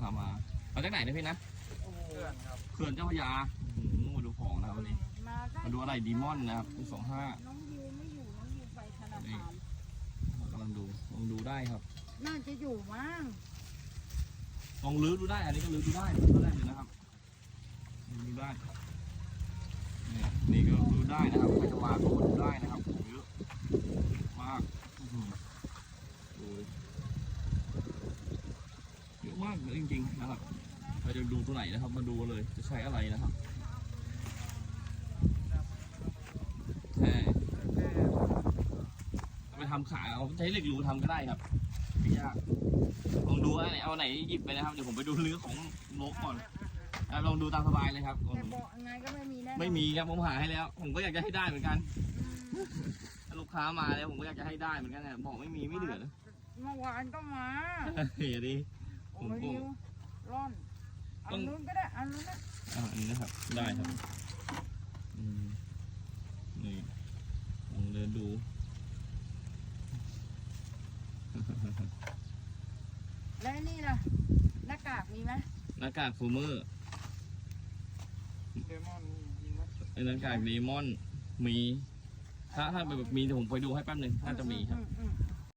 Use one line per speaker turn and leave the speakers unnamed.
ค้ามามาจากไหนนะพี่นะ
โอ้โห
เพื่อนครับ
เขื่อนเจ้าพระยาอื้อหือมาดูของนะครับวันนี้
มาได้
มาดูอะไรดีมอนนะครับสองห้า
น้องยูไม่อยู่ น้องยูไปธนาคาร
กำลังดูลองดูได้ครับ
น่าจะอยู่มั้ง
ลองลื้อดูได้ อันนี้ก็ลื้อดูได้ก็ได้เลยนะครับลื้อดูได้นี่นี่ก็ลื้อได้นะครับใครจะมาก็มาดูได้นะครับของเยอะมากอื้อหือดูดิเย อะมากเลยจริงๆนะครับใครจะดูตัวไหนนะครับ มาดูเลยจะใช้อะไรนะครับแค่เอาไปทำขายเอาใช้เหล็กรูทำก็ได้ครับไม่ยากลองดูอันไหนเอาไหนหยิบไปนะครับเดี๋ยวผมไปดูเรือของนกก่อนอะลองดูตามสบายเลยครับ
แต่บอกยังไงก็ไม่มีแน่นอน
ไม่มีครับผมหาให้แล้ว ผมก็อยากจะให้ได้เหมือนกัน
อืม
ถ้าลูกค้ามาแล้วผมก็อยากจะให้ได้เหมือนกันนะบอกไม่มีไม่เหลือนะ
เมื่อวานก็มา
เฮ้ยดิ
โอ้
ผม
ย
ก็
ยูร่อนเอา
ต้อง
นู้นก็ได้เอานู้นนะ
อ่าอันนี้นะครับ ได้ครับอืมนี่ลองเดินดู
แล้วนี่ล่ะหน้ากากมีไหม
หน้ากากฟูเมอร์
เดมอนยิงไหม
ไอ้หน้ากากเดมอนมี ถ้าถ้าแบบมีเดี๋ยวผมไปดูให้แป๊บหนึงน่าจะมีครับ
อือืม